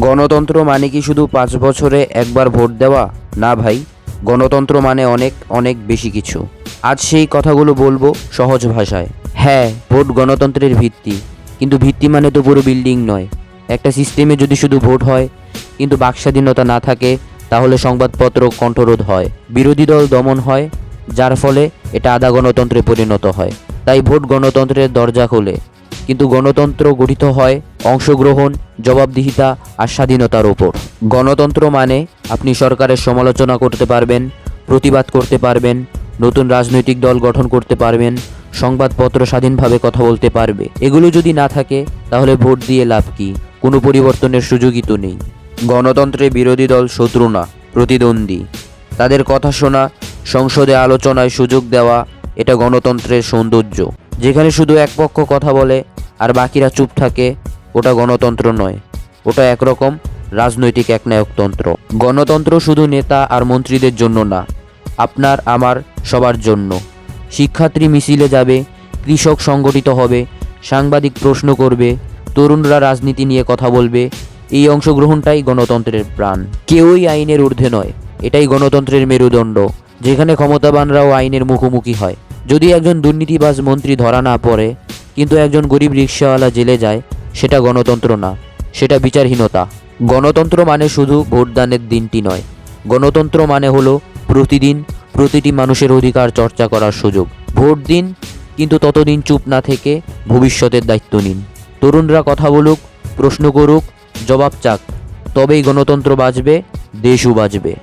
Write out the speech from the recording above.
গণতন্ত্র মানে কি শুধু পাঁচ বছরে একবার ভোট দেওয়া? না ভাই, গণতন্ত্র মানে অনেক অনেক বেশি কিছু। আজ সেই কথাগুলো বলব সহজ ভাষায়। হ্যাঁ ভোট গণতন্ত্রের ভিত্তি। কিন্তু ভিত্তি মানে তো পুরো বিল্ডিং নয়। একটা সিস্টেমে যদি শুধু ভোট হয়, কিন্তু বাকস্বাধীনতা না থাকে, তাহলে সংবাদপত্র কণ্ঠরোধ হয়। বিরোধী দল দমন হয়, যার ফলে এটা আধা গণতন্ত্রে পরিণত হয়। তাই ভোট গণতন্ত্রের দরজা খোলে। কিন্তু গণতন্ত্র গঠিত হয় অংশগ্রহণ, জবাবদিহিতা আর স্বাধীনতার ওপর। গণতন্ত্র মানে আপনি সরকারের সমালোচনা করতে পারবেন, প্রতিবাদ করতে পারবেন, নতুন রাজনৈতিক দল গঠন করতে পারবেন, সংবাদপত্র স্বাধীনভাবে কথা বলতে পারবে। এগুলো যদি না থাকে, তাহলে ভোট দিয়ে লাভ কি? কোনো পরিবর্তনের সুযোগই তো নেই। গণতন্ত্রে বিরোধী দল শত্রু না, প্রতিদ্বন্দ্বী। তাদের কথা শোনা, সংসদে আলোচনায় সুযোগ দেওয়া, এটা গণতন্ত্রের সৌন্দর্য। যেখানে শুধু এক পক্ষ কথা বলে আর বাকিরা চুপ থাকে, ওটা গণতন্ত্র নয়। ওটা একরকম রাজনৈতিক একনায়কতন্ত্র গণতন্ত্র শুধু নেতা আর মন্ত্রীদের জন্য না, আপনার, আমার, সবার জন্য। শিক্ষার্থী মিছিলে যাবে, কৃষক সংগঠিত হবে, সাংবাদিক প্রশ্ন করবে, তরুণরা রাজনীতি নিয়ে কথা বলবে, এই অংশগ্রহণটাই গণতন্ত্রের প্রাণ। কেউই আইনের ঊর্ধ্বে নয়, এটাই গণতন্ত্রের মেরুদণ্ড, যেখানে ক্ষমতাবানরাও আইনের মুখোমুখি হয়। যদি একজন দুর্নীতিবাজ মন্ত্রী ধরা না পড়ে কিন্তু একজন গরিব রিক্সাওয়ালা জেলে যায়, সেটা গণতন্ত্র না, সেটা বিচারহীনতা। গণতন্ত্র মানে শুধু ভোটদানের দিনটি নয়। গণতন্ত্র মানে হলো প্রতিদিন প্রতিটি মানুষের অধিকার চর্চা করার সুযোগ। ভোট দিন, কিন্তু ততদিন চুপ না থেকে ভবিষ্যতের দায়িত্ব নিন। তরুণরা কথা বলুক, প্রশ্ন করুক, জবাব চাক, তবেই গণতন্ত্র বাঁচবে, দেশও বাঁচবে।